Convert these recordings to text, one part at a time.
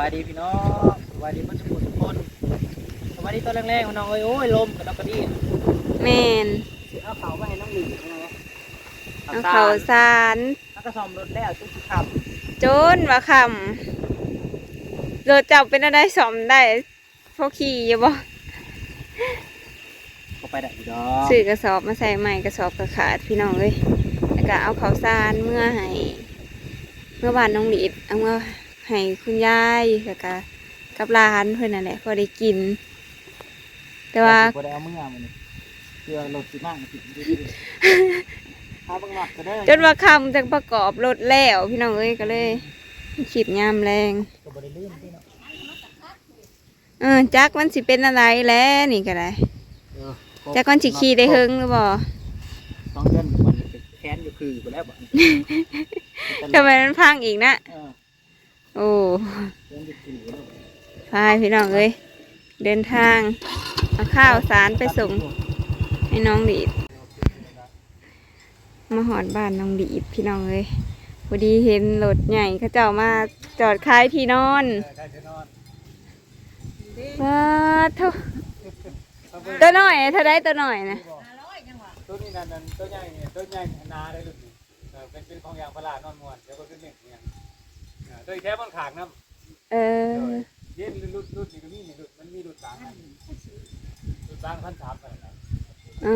บายดีพี่น้องสบายดีเพื่อนทุกคนทุกคนสบายดีตอนแรกๆของน้องเอ้ยโอ้ยลมกับน้องกระดิ่งแมนสิเอาเขามาให้น้องหลีเอาไงเอาเขาวสารแล้วก็ซ่อมรถแล้วจุ๊บขับโจนว่าคำรถเจับเป็นอะไรสอมได้พวกขี่อยู่บ่เข้าไปได้พี่น้องซื้อกระสอบมาใส่ใหม่กระสอบกระขาดพี่น้องเลยแล้วก็เอาเขาวสารเมื่อให้เมื่อวานน้องหลีดเอาเมื่อ ให้คุณยายแล้วก็กับหลานเพื่อนนั่นแหละพอได้กิน แต่ว่าบ่ได้เอามือมันเพื่อรถสิมั่งสิพาเบังหลักก็ได้จนว่าคำจะประกอบรถแล้วพี่น้องเอ้ยก็เลยขีดยามแรงก็บ่ได้ลืมพี่น้องเออจักมันสิเป็นอะไรแล้วนี่ก็ได้เออครบจักมันสิขี่ได้เฮิงหรือบ่สองเดือนมันเป็นแค้นอยู่คือไปแล้วบ่ทำไมมันพังอีกนะเออ โอ้แค้นอยู่คือแล้วพายพี่น้องเอ้ยเดินทางเอาข้าวสารไปส่งให้น้องดีดมาหอดบ้านน้องดีดพี่น้องเอ้ยพอดีเห็นรถใหญ่เขาเจ้ามาจอดขายที่นอนเออได้ที่นอนว้าทุตัวหน้อยเท่าได้ตัวหน้อยนะตัวนี้นั่นตัวใหญ่ตัวใหญ่นาได้รุ่นนี้เอเป็นเป็นของยางพารานอนมวนเดี๋ยวก็ขึ้นหนึ่งเนี่ย เออตัวอีแท้มันขางน้ำเออ เย็นรุ่นรุ่นนี่ก็มีนี่รุ่นมันมีรุ่นสามอันรุ่นสามพันสามอะไรนะเอา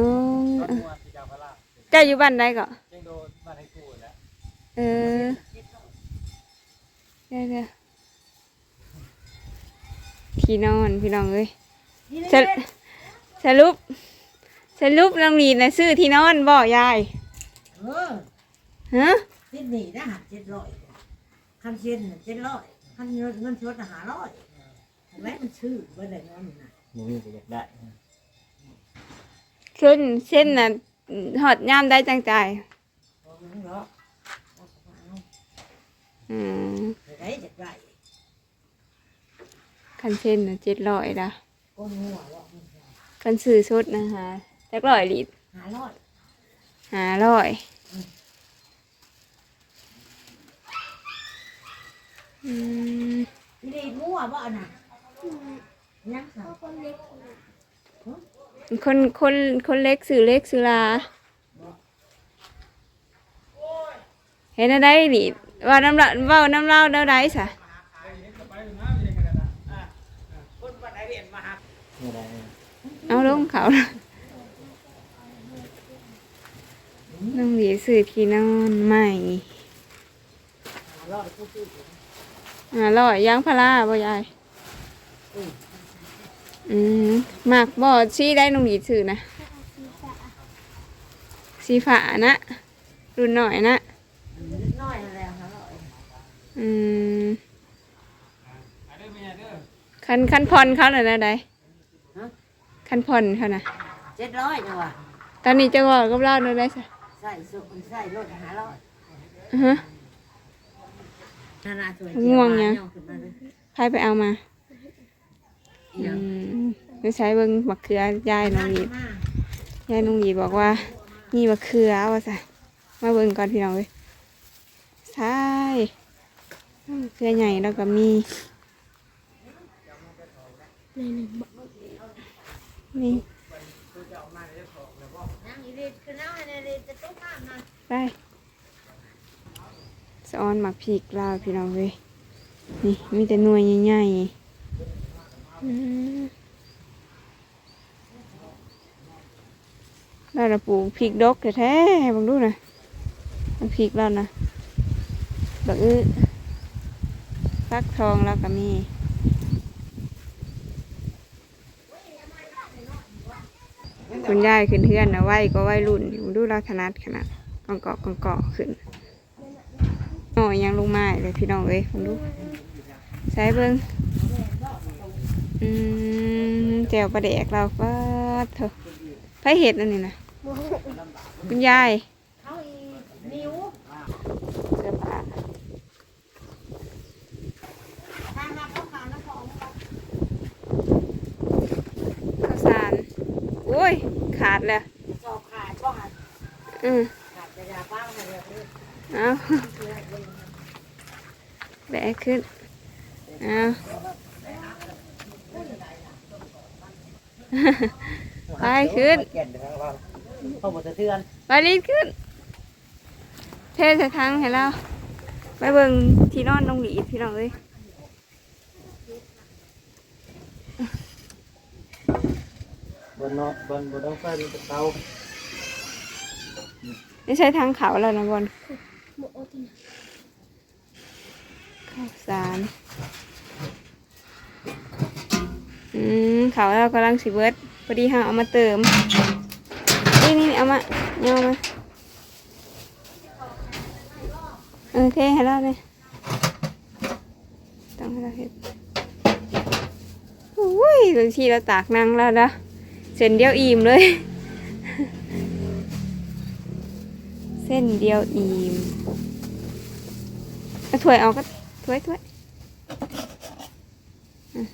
นอนมวนที่ยางพาราเจ้าอยู่บ้านใดก็เจ้งโดนมาให้กูแล้ว เออเดี๋ยวเดี๋ยวที่นอนพี่น้องเอ้ยสรุสรุป สรุปน้องลีนนะซื้อที่นอนบ่ยายเออฮะที่นี่นะหักเจ็ดร้อย คันเช่นเจ็ดร้อยคันเงินเงินชดหาร้อยเห็นไหมมันชื่อเบอร์ไหนนั่นน่ะหนูนี่ก็อยากได้เส้นเส้นน่ะหอดย่ามได้จังใจายเอาเงินเหรอเอาเข้ามาเอาอืมไปได้จะได้คันเส้นน่ะเจ็ดร้อยละก้มหัวว่ามันจะคันซื้อชุดนะคะจักร้อยลิตรหาร้อยห้าร้อย อืมที่นี่มั่วบ่อันน่ะยังสาวคนคนคนเล็กซื้อเล็กซื้อลาเห็นอะไรลิตรว่าน้ำละว่าน้ำเล่าเด้าได้สะคนบ้านไหนเรียนมาหักนี่แหละเอาลงเขาละน้องหลีซื้อที่นอนใหม่หาร้ อยผู้ชื่ออ่าร้อยยางพาราบ่ยายอืมหมักบ่ชี้ได้น้องหลีซื้อนะสีฝานะรุ่นหน่อยนะนิดน้อยอะไรหาร้อยอืมอันนี้ไม่ใช่เด้อคันคันพรเขาน่ะนะได้คันพรเขาน่ะเจ็ดร้อยจังหวะตอนนี้จะบอกกับเราเนาะได้สะใส่สุกใส่รถหาร้อยอือฮะ นานาสวยง่วงยังขึ้นมาเลยใครไปเอามาเดี๋อืยวมไม่ใช้เบิ่งบักเขือยายน้องหลีมายายน้องหลีบอกว่ามีบักเขือว่าซะมาเบิ่งก่อนพี่น้องเว้ยใช่เครือใหญ่แล้วก็มีนี่ ยังอีเด็ดคือน้าเนี่ยเด็ดจะตุ้มมากนะไปสะออนหมักพริกลาวพี่น้องเว้ยนี่มีแต่หน่วยใหญ่ๆอืมเราจะปลูกพริกดกแท้ๆบังดูนะมันพริกเรานะบักอื้อฟักทองแล้วก็มีคุณยายขึ้นเทือนนะไหวก็ไหวรุ่นอยู่ดูเราถนัดขนาดกองเกาะกองเกาะขึ้น อ้ยยังลงมาอีกเลยพี่น้องเอ้ยผมดูใช้เบิ้งอืมแจวปลาแดกเราป้าดเถอะไผเห็ดอันนี้นะคุณยายเขาอีนิ้วเสื้อผ้าทางมาเขาขาน้ำหอมข้าวสารโอ้ย ขาดแล้วสอบขาดก็หันอืมขาดจะยาป้ามาเลยเอา แบกขึ้นเอเอาไปขึ้นเก่งเด้อว่าพ่อบ่สะเทือนไปรีบขึ้น เทใส่ถังให้เราไปเบิ่งที่นอนน้องหลีพี่น้องเอ้ยบนเนาะบนบนเอาไฟเป็นเตานี่ใช้ทางเขาแล้วนะบอลข้าวสารอืม เขาเรากำลังสิเบิร์ดพอดีฮะเอามาเติม นี่นี่เอามาเอามาเอเทให้เราเลยต้องให้เราเห็ดอุ้ยบางทีเราตากนั่งแล้วนะเส้นเดียวอิ่มเลย เส้นเดียวอิ่มถ้วยเอาก็ถ้วยถ้วยอะ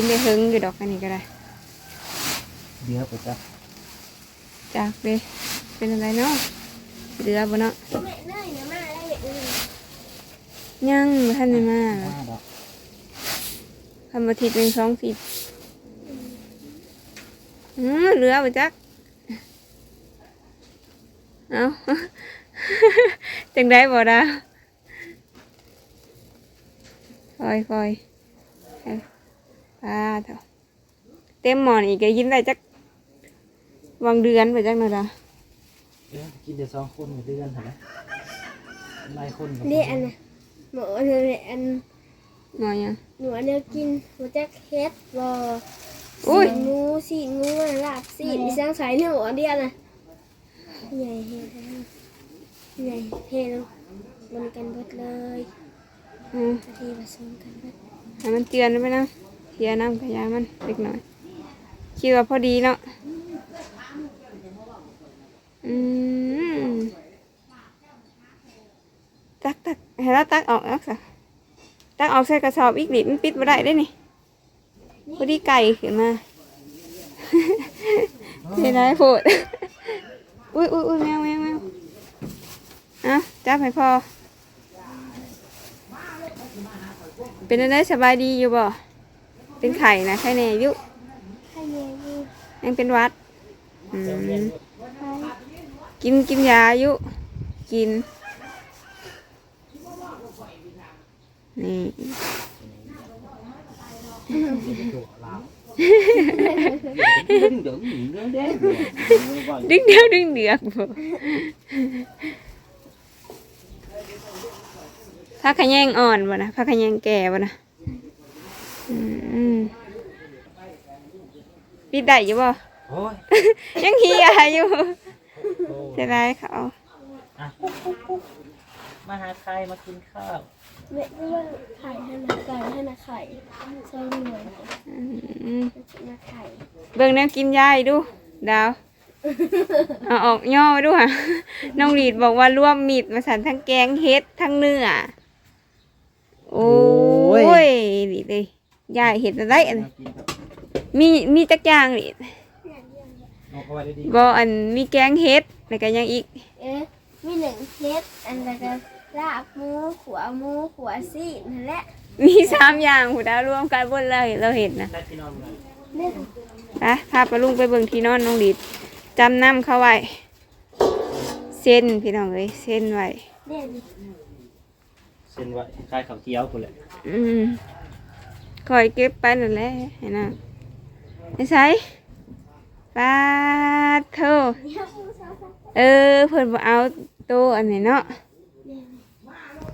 กินได้หึงอยู่ดอกอันนี้ก็ได้ เดี๋ยวไปจ้ะจากเลยเป็นอะไรเนาะเรือบ่เนาะแม่เนยเนี่ยมาได้อย่างอื่นยังบ่ท่านได้มามาดอกทำอาทิตย์หนึ่งสองสิบอืมเรือบ่จักเอา จังได้บ่ดาคอยคอยเอา ปลาเถอะเต็มหมอนอีกก็ยิ้มได้จักวางเดือนไปจักหน่อยดาเอ้ยกินเดี๋ยวสองคนเดือนเห็นไหมหลายคนกับเรียอันน่ะหมอเนี่ยอันหน่อยยัง หนูอันเดียวกินหัวจักเฮ็ดบออุ้ยสีงูสีงูอะลาบสีมีสร้างสายหนูอันเดียวน่ะใหญ่เฮ็ดใหญ่เฮ็ดมันกันเบิดเลยอืม อาทีผสมกันเบิดให้มันเจือนไปนะ เทียน้ำขยามันเล็กหน่อยคิดว่าพอดีเนาะอืมตักตักให้เราตักออกแล้วสะตักออกใส่กระสอบอีกนิดมันปิดมาได้ได้นี่พอดีไก่ขึ้นมาเสียดายโพดอุ้ยอุ้ยอุ้ยแมวแมวแมวเอาจับให้พอเป็นอะไรสบายดีอยู่บ่ เป็นไข่นะไข่แน่อยุให้เมียอยู่ยังเป็นหวัดอืมกินกินยาอยู่กิน นี่ดึงดึงดึงเด้งดึงเดียวดึงเดือกบ่ผ้าขะแยงอ่อนบ่นะผ้าขะแยงแก่บ่นะอืม ปิดได้อยู่บ่ โอ้ยยังเฮียอยู่จะได้เขามาหาใครมากินข้าวแม่ไม่ว่าไข่ให้นะไก่ให้นะไข่ใส่หน่วยอืมมันจะมาไข่เบิ่งแนวกินยายดู ดาวเอาออกย่อมาดูค่ะ น้องหลีดบอกว่าร่วมมีดมาสั่นทั้งแกงเฮ็ดทั้งเนื้อ โอ้ยหลีดเลย ยายเห็ดอะไรอันมากินครับมีมีจักอย่างหลีดเอาเข้าไว้ได้ดีบออันมีแกงเฮ็ดแล้วก็ยังอีก เอ๊ะมีหนึ่งเฮ็ดอันแล้วก็ลาบหมูขัวหมูขัวซีนนั่นแหละมีสามอย่างหูดาวรวมกันบนเลยเราเห็นนะได้ที่นอนเลยเนี่ยไปพาปลาลุงไปเบิ่งที่นอนน้องหลีดจำน้ำเข้าไว้เส้นพี่น้องเอ้ยเส้นไว้เนี่ยดิเส้นไว้คล้ายข้าวเกี๊ยวคนแหละอืม คอยเก็บไปนั่นแหละเห็นนะไอ้ใส่ปาเธอเออเพิ่นบ่เอาโตวอันนี้เนาะ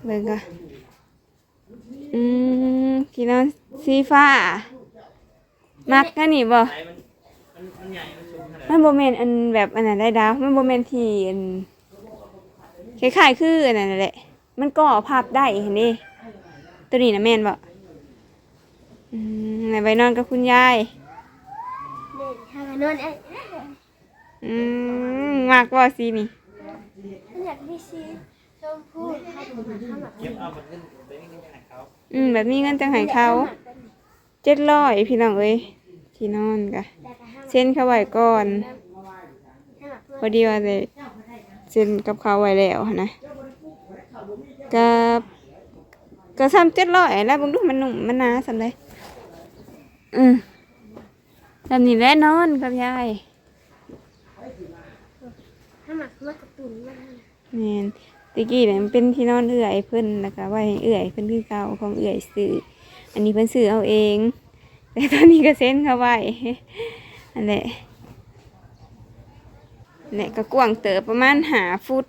เบิ่งก่อนอืมที่นอนสีฟ้า มักกันนี่บ่มันมันใหญ่มันสูงขนาดมันบ่แม่นอันแบบอันนั้นได้ดาว มันบ่แม่นที่อันคล้ายๆคืออันนั้นแหละ มันก่อภาพได้เห็นดิตัวนี้นะแม่นบ่ อืมไหนไปนอนกับคุณยายเนี่ยทำมานอนเอ้ยอืมมากบ่สินี่ฉันอยากได้ซีชมพูให้ดูมาข้าวหมักเก็บเอามันขึ้นไปนี่นี่หาเขาอืมแบบนี้เงินจังให้เขาเจ็ดร้อยพี่น้องเอ้ยที่นอนกะเซ็นเขาไว้ก่อนพอดีว่าได้เซ็นกับเขาไว้แล้วหั้นนะกับก็ซ้ำเจ็ดร้อยแล้วบางดูมันหนุ่มมันหนาสำเลย อืมทำนี่แหละนอนกับยายถ้าหมักมากระตุนมากแม่นตะกี้เนี่ยมันเป็นที่นอนเอื่อยเพิ่นแล้วก็ไว้ให้เอื่อยเพิ่นคือเก่าของเอื่อยซื้ออันนี้เพิ่นซื้อเอาเอง แต่ตอนนี้ก็เซ็นเขาไว้อันแหละเนี่ยก็กว้างเติบประมาณหาฟุต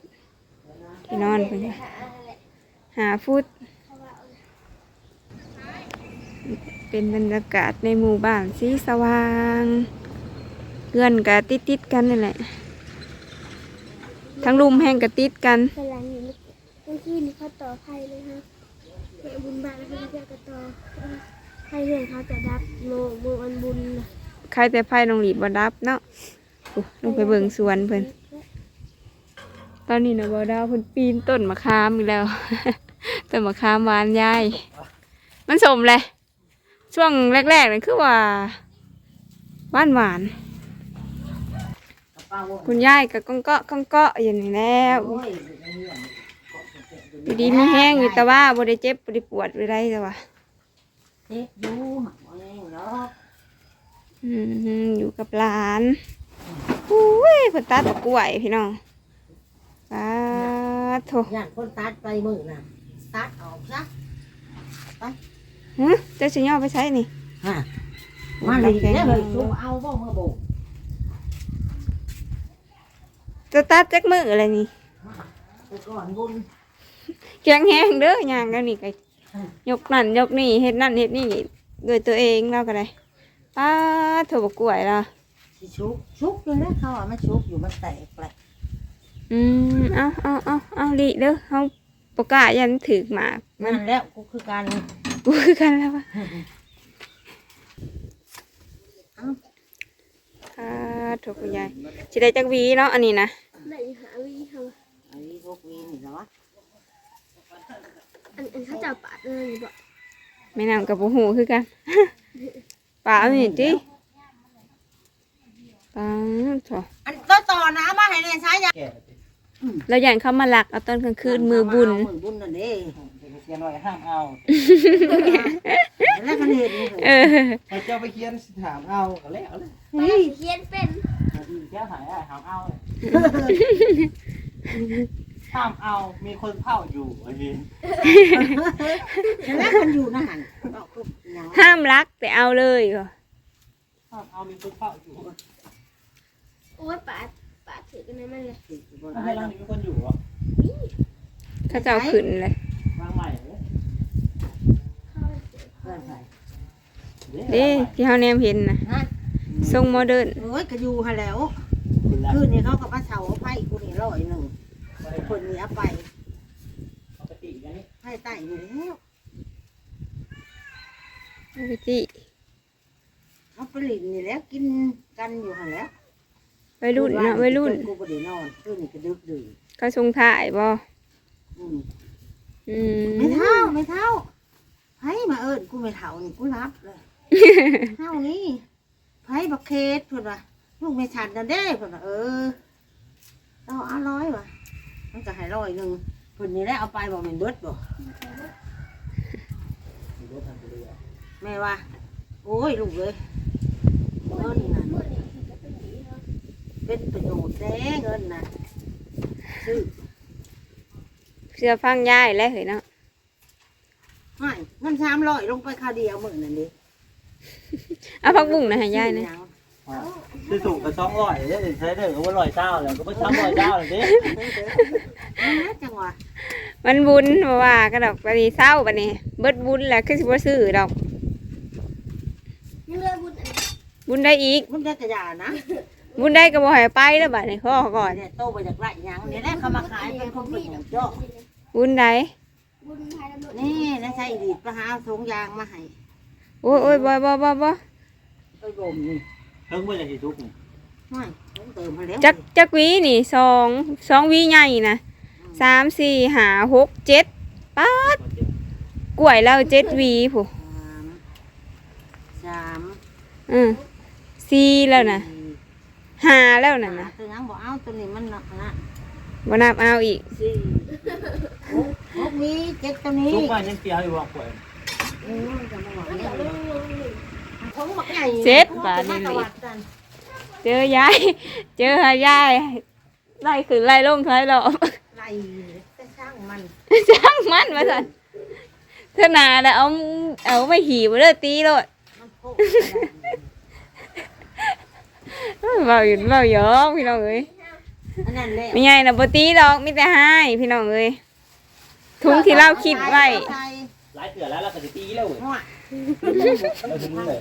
ที่นอนเพิ่นหาฟุต เป็นบรรยากาศในหมู่บ้านสีสว่างเพื่อนก็ติดติดๆกันนี่แหละ ทั้งรุมแห่งกระติดกันพลังอยู่เมื่อกี้นี่เขาต่อไพ่เลยฮะแม่บุญบาทแล้วเขาจะกระต่อไพ่เพื่อนเขาจะดับโมโมอันบุญน่ะใครแต่ไพ่น้องหลีบ่ดับเนาะอุ๊ยลงไปเบิ่งสวนเพิ่นตอนนี้นะบ่ดาวเพิ่นปีนต้นมะขามอีกแล้ว ต้นมะขามหวานยาย มันสมเลย ช่วงแรกๆนั่นคือว่าหวานหวาน คุณยายก็ก้องเกาะก้องเกาะอย่างนี้แล้วอยู่ดีมีแห้งอยู่แต่ว่าบ่ได้เจ็บบ่ได้ปวดบ่ได้แต่ว่าเจ็บอยู่หักเองเนาะอืมอยู่กับหลานอุ้ยเพิ่นตัดกล้วยพี่น้องสาธุย่านคนตัดไปมือน่ะตัดออกซะไป ฮะเจ้าสิย่อไปใช้นี่ฮะมาเลยได้เลยซุมเอาบ่มาโบกจะตัดจักมืออะไรนี่ไปก่อนบุญแข็งแห้งเด้อย่างแล้วนี่ก็ยกนั่นยกนี่เฮ็ดนั่นเฮ็ดนี่ด้วยตัวเองเราก็ได้ป้าโถบกล้วยละสิชุกชุกเลยนะเขาอะมันชุกอยู่มันแตกแหละอืมเอาเอาเอาเอาลีเด้อเฮาปกล้ายันถือหมากนั่นแล้วกูคือการ กูคือกันแล้ววะอ่าโถคุณยายสิได้จักหวีเนาะอันนี้นะได้หาวิเขาไอ้พวกวีนี่เหรออันอันเขาจะปาดเลยบอกแม่นางกับบ่ฮู้คือกันป่าเอานี่ติป้าโถอันก็ต่อนะมาให้เนี่ยใช้ยาแล้วอย่างเขามาหลักเอาตอนกลางคืนมือบุญมือบุญนั่นเอง เขียนไว้ห้ามเอาแล้วก็เห็นเออให้เจ้าไปเขียนถามเอาก็แล้วเลยปาดเขียนเป็นแค่หายได้ถามเอาห้ามเอา มีคนเผาอยู่ไอ้พี่แล้วมันอยู่นะหันเอาคือยังห้ามรักแต่เอาเลยก็ห้ามเอา มีคนเผาอยู่ โอ้ยปาดปาดถือกันในมันเลยถ้าให้เรามีคนอยู่เหรอเขาจะเอาขึ้นเลยวางใหม่เลย เพื่อนใส่เด้ที่เขาแนมเห็นนะนั่นทรงโมเดิร์นโอ้ยก็อยู่ฮะแล้วคุณละคืนนี้เขาก็มาเช่าไพ่กูนี่ร้อยหนึ่งคนนี้เอาไปปกติกันนี่ไพ่ใต้อยู่แล้วปกติเอาไปหลินนี่แล้วกินกันอยู่ฮะแล้ววัยรุ่นเนาะวัยรุ่น กูก็ได้นอนคืนนี้ก็ดึกดื่นเขาทรงถ่ายบ่อืมอืมไม่เท่าไม่เท่า ไพ่มาเอิญกูไม่เท่านี่กูรับเลยเท่านี้ไพ่บักเคสเพื่อนว่าลูกไม่ชันนั่นเด้เพื่อนว่าเออเอาเอาร้อยว่ะมันก็ให้ร้อยหนึ่งเพื่อนนี่แหล้วเอาไปบอกมันเบิดบอกแม่ว่าโอ้ยลูกเลยเงินน่ะเป็นประโยชน์แน่เงินน่ะซื้อเสื้อฟังยายแล้วเห็นเนาะ ไม่เงินสามร้อยลงไปคาเดียวมือนั่นดิเอาพักบุ้งนะให้ยายนะคือสูงกับสองร้อยเนี่ยใช้ได้ก็ว่าร้อยเจ้าแล้วก็ไม่ซ้ำร้อยเจ้าเลยสินั่นแหละจังหวะมันบุญบ่ว่าก็ดอกบัดนี้เศร้าบัดนี้ เบิดบุญแล้วคือสิบ่ซื้อดอก ยังเลยบุญอันบุญได้อีก มันได้กระยานะบุญได้ก็บ่ให้ไปแล้วบัดนี้ขอก่อนเนี่ยโตไปจากไรยังนี่แหละเขามาขายเป็นคนเป็นของเจ้าบุญได้บุญภายในบุญนี่นะใช่ดีดไปหาถุงยางมาให้โอ้ยโอ้ยบ่บ่บ่บ่ไปบ่มนี่เพิ่งเมื่อไหร่ที่ทุกข์ไม่ต้องเติมมาแล้วจักจักหวีนี่สองสองหวีใหญ่นะสามสี่ห้าหกเจ็ดป๊าดกล้วยเราเจ็ดหวีผู้สามสามอืมสี่แล้วนะสี่ห้าแล้วน่ะหานะตัวยังบอกเอาตัวนี้มันหนักนะบ่นับเอาอีกสี่หก หกนี้เจ็ดตัวนี้ทุกวันยังเปียอยู่บ่ป่วยเออจะมาบอกเนี่ยผมบอกไงเจ็ดบาทนี่ นี่เจอยาย เจอหายายไล่ขึ้นไล่ลงท้ายรอบไรจะช่างมันจ้างมันมาสั่นเธอหนาแล้วเอาเอาไม่หีบเด้อตีโลดมันโคตรเบาอยู่เบาหยอกพี่น้องเอ้ยอันนั้นแหละไม่ใหญ่นะบ่ตีดอกมีแต่ให้พี่น้องเอ้ย ถุงที่เราคิดไว้หลายเตือแล้วเราก็สิตีแล้วเว้ยหัวเราถึงเลย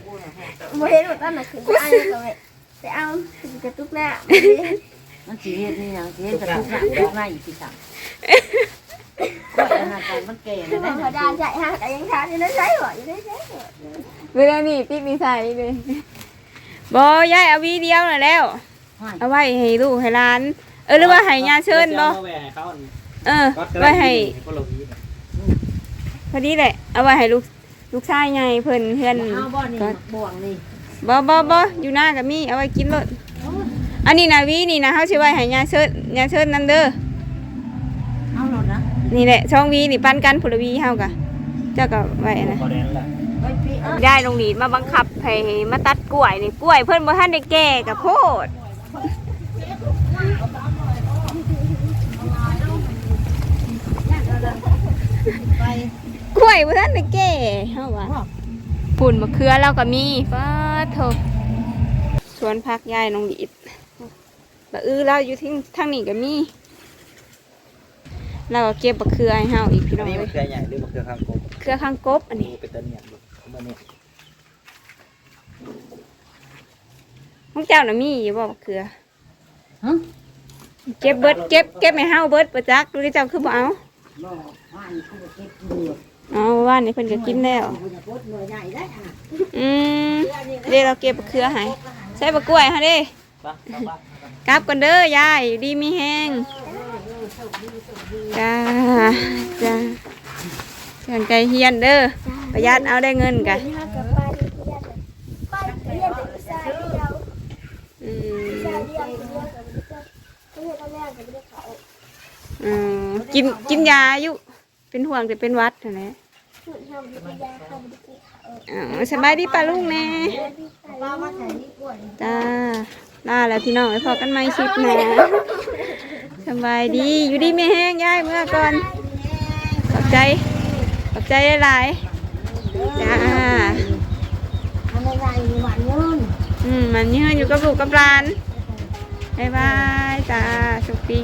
บ่เห็นว่าตอนนั้นคือไอ้ก็ไปไปเอากระตุกหน้ามันสีเห็ดนี่ยังสีเห็ดกระทุกหนักทุกหน้าอีกทีสั่งก็อันนั้นไปมันแก่คือแล้วมันพอนะดานใจฮะแต่ยังทานอยู่ในใช้บ่อยู่ในใช้เวลานี่ติดนิสัยเลยบ่ยายเอาวีเดียวน่ะแล้ว เอาไว้ให้ลูกให้หลาน เออหรือว่าให้ยาเชิญบ่อาไว้ให้ เขาอันเออก็จะไว้ให้ก็ลงนี้พอดีแหละ เอาไว้ให้ลูกลูกชายใหญ่เพิ่นเพื่อนเอาบ่อนี่บ่วงนี่บ่บ่บ่อยู่หน้าก็มีเอาไว้กินรถอันนี้นะวีนี่นะเฮาสิไว้ให้ยาเชิญยาเชิญนั่นเด้อเอาหลดนะนี่แหละช่องวีนี่ปันกันพลวีเฮาก็เจ้าก็ไว้นะพอแดนละไปพี่เออได้ลงนีดมาบังคับให้มาตัดกล้วยนี่กล้วย เพิ่นบ่ทันได้แก่กับโพด ไป กล้วยบ่ทันได้แก่เฮาว่าปุ่นมะเขือเราก็มีฟ้าโทสวนผักยายน้องดีดบะอื้อเราอยู่ที่ทางนี้ก็มีเราก็เก็บมะเขือให้เฮาอีกพี่น้องนี่เอ้มันยเครือใหญ่หรือมันเครือข้างกบเครือข้างกบอันนี้เป็นตะเนียนลูกมันนี่ของเจ้าน่ะมีอยู่บ่มะเขือฮะเก็บเบิดเก็บเก็บให้เฮาเบิดบ่จักหรือเจ้าคือบ่เอา อเอว่านนี่เพิ่นก็กินแล้ว อืมเดี๋ยวเราเก็บมะเขือให้ใส่บะกล้วยฮะเด้กลับกันเด้อยายอยู่ดีมีแห้งจ้าจ้าเชิญใจเฮียนเด้อประหยัดเอาได้เงินกันอืม กินกินยาอยู่เป็นห่วงแต่เป็นหวัดนั่นแหละอ๋อสบายดีป้าลุงแน่ป้าว่าใส่นี่กล้วยจ้าลาแล้วพี่น้องไว้พอกันใหม่คลิปหนะสบายดีอยู่ดีไมีแห้งย่ายเมื่อก่อนขอบใจขอบใจหลายๆจ้ามันยืนอืมมันยืนอยู่กับลูกกับหลานบายบายจ้าโชคดี